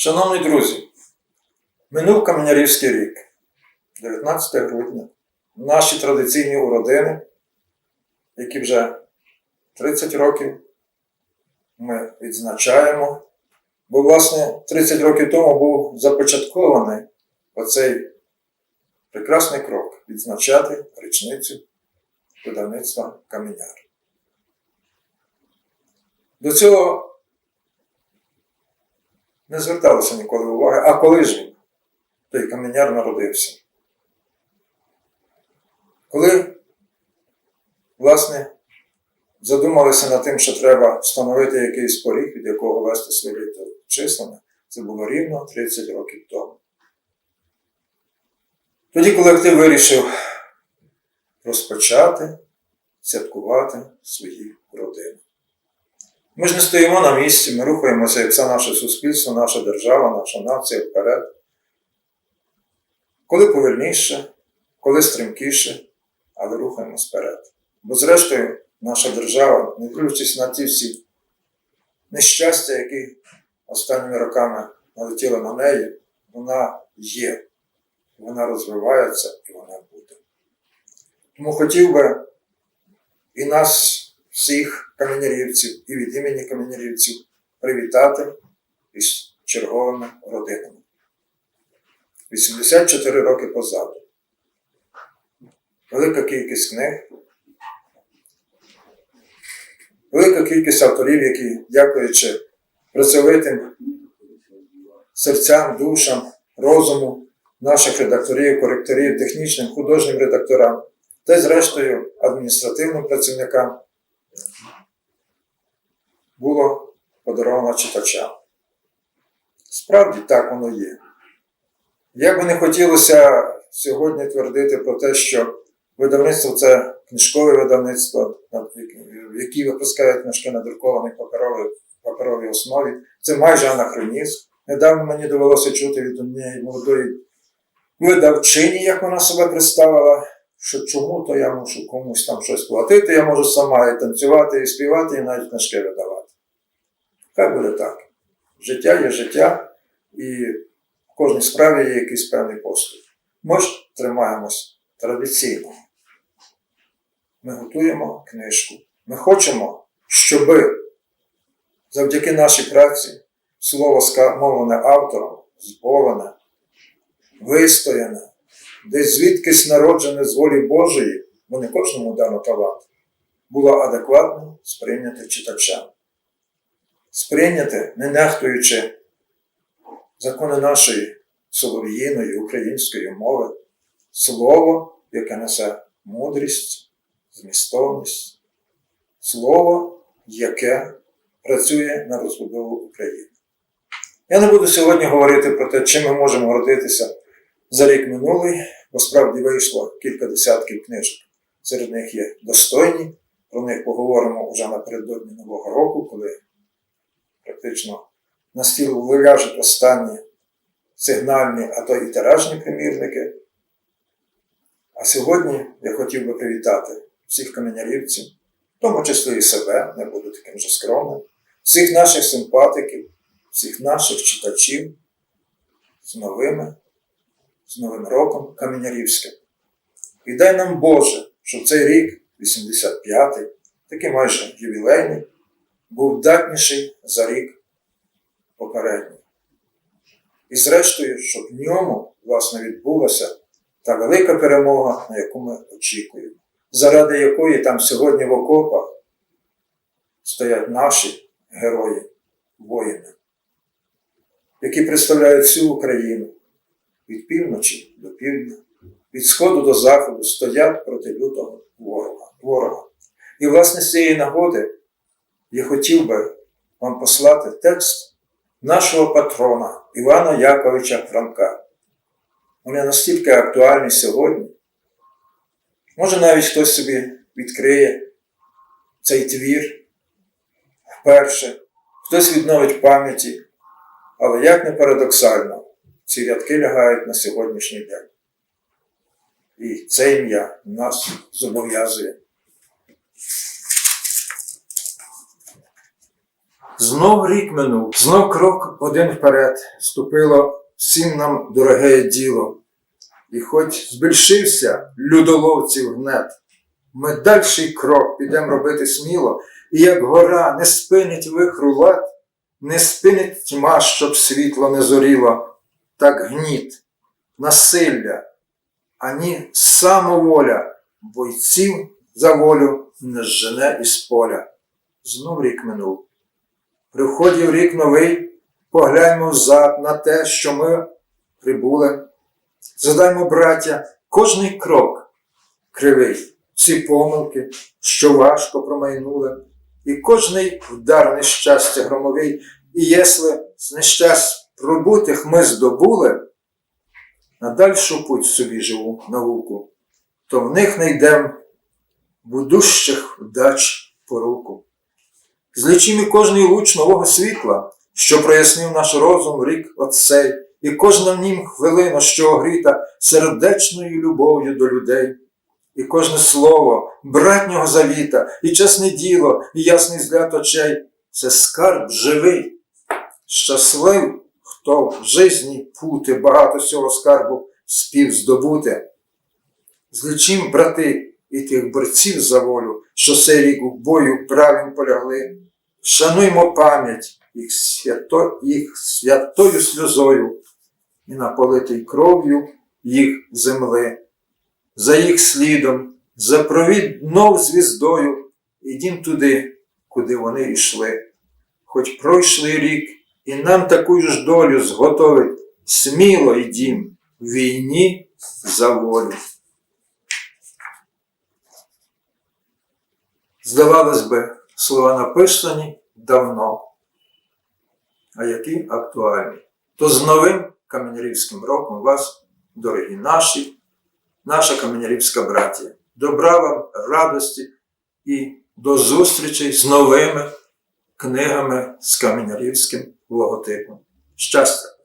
Шановні друзі, минув Кам'янярівський рік, 19 грудня. Наші традиційні уродини, які вже 30 років ми відзначаємо. Бо, власне, 30 років тому був започаткований оцей прекрасний крок відзначати річницю видавництва Каменяр. До цього не зверталося ніколи уваги, а коли ж він, той каменяр народився. Коли, власне, задумалися над тим, що треба встановити якийсь поріг, від якого вести своє числення, це було рівно 30 років тому. Тоді колектив вирішив розпочати святкувати свої родини. Ми ж не стоїмо на місці, ми рухаємося, як все наше суспільство, наша держава, наша нація вперед. Коли повільніше, коли стрімкіше, але рухаємось вперед. Бо зрештою, наша держава, не дивлячись на ті всі нещастя, які останніми роками налетіли на неї, вона є, вона розвивається і вона буде. Тому хотів би і нас, всіх каменярівців, і від імені каменярівців привітати із черговими родинами. 84 роки позаду. Велика кількість книг, велика кількість авторів, які, дякуючи працьовитим серцям, душам, розуму наших редакторів, коректорів, технічним, художнім редакторам та й, зрештою, адміністративним працівникам було подаровано читачам. Справді так воно є. Як би не хотілося сьогодні твердити про те, що видавництво це книжкове видавництво, які випускають книжки на друкованій паперовій, паперовій основі, це майже анахронізм. Недавно мені довелося чути від однієї молодої видавчині, як вона себе представила, що чому то я мушу комусь там щось платити, я можу сама і танцювати, і співати, і навіть книжки видавати. Хай буде так. Життя є життя, і в кожній справі є якийсь певний поступ. Ми ж тримаємось традиційно. Ми готуємо книжку. Ми хочемо, щоб завдяки нашій праці слово мовлене автором, зболене, вистояне, десь звідкись народжене з волі Божої, бо не кожному дано талант, було адекватно сприйняте читачем. Сприйняте, не нехтуючи закони нашої солов'їної української мови, слово, яке несе мудрість, змістовність, слово, яке працює на розбудову України. Я не буду сьогодні говорити про те, чим ми можемо гордитися за рік минулий, бо справді вийшло кілька десятків книжок. Серед них є достойні, про них поговоримо вже напередодні Нового року, коли практично на стіл виляжуть останні сигнальні, а то і тиражні примірники. А сьогодні я хотів би привітати всіх каменярівців, в тому числі і себе, не буду таким же скромним, всіх наших симпатиків, всіх наших читачів з новими, з Новим роком Каменярівським. І дай нам Боже, щоб цей рік, 85-й, такий майже ювілейний, був датніший за рік попередній. І зрештою, щоб в ньому, власне, відбулася та велика перемога, на яку ми очікуємо, заради якої там сьогодні в окопах стоять наші герої, воїни, які представляють всю Україну від півночі до півдня, від сходу до заходу стоять проти лютого ворога. ворога. І, власне, з цієї нагоди я хотів би вам послати текст нашого патрона Івана Яковича Франка. Вони настільки актуальні сьогодні. Може, навіть хтось собі відкриє цей твір вперше, хтось відновить пам'яті, але як не парадоксально, ці рядки лягають на сьогоднішній день. І це ім'я нас зобов'язує. Знов рік минув, знов крок один вперед, ступило всім нам дороге діло. І хоч збільшився людоловців гнет, ми дальший крок підемо робити сміло, і як гора не спинить вихру лад, не спинить тьма, щоб світло не зоріло, так гніт, насилля, ані самоволя бойців за волю не зжене із поля. Знов рік минув. Приходів рік новий, погляньмо взад на те, що ми прибули. Задаймо, браття, кожний крок кривий, всі помилки, що важко промайнули, і кожний вдар нещастя громовий, і єсли з нещасть пробутих ми здобули, на дальшу путь собі живу науку, то в них не йдем будущих вдач по руку. Злічимо кожний луч нового світла, що прояснив наш розум рік оцей, і кожна в нім хвилина, що огріта сердечною любов'ю до людей, і кожне слово братнього завіта, і чесне діло, і ясний згляд очей це скарб живий. Щаслив, хто в житті пути багато цього скарбу спів здобути. Злічим, брати, і тих борців за волю, що сей рік у бою правим полягли. Шануймо пам'ять їх, свято, їх святою сльозою і наполитий кров'ю їх земли. За їх слідом, за провіднов звіздою, ідім туди, куди вони йшли. Хоч пройшли рік, і нам таку ж долю зготовить, сміло йдім в війні за волю. Здавалось би, слова написані давно, а які актуальні. То з новим Каменярівським роком вас, дорогі наші, наша Каменярівська братія. Добра вам, радості і до зустрічей з новими книгами з Каменярівським логотипом. Щастя!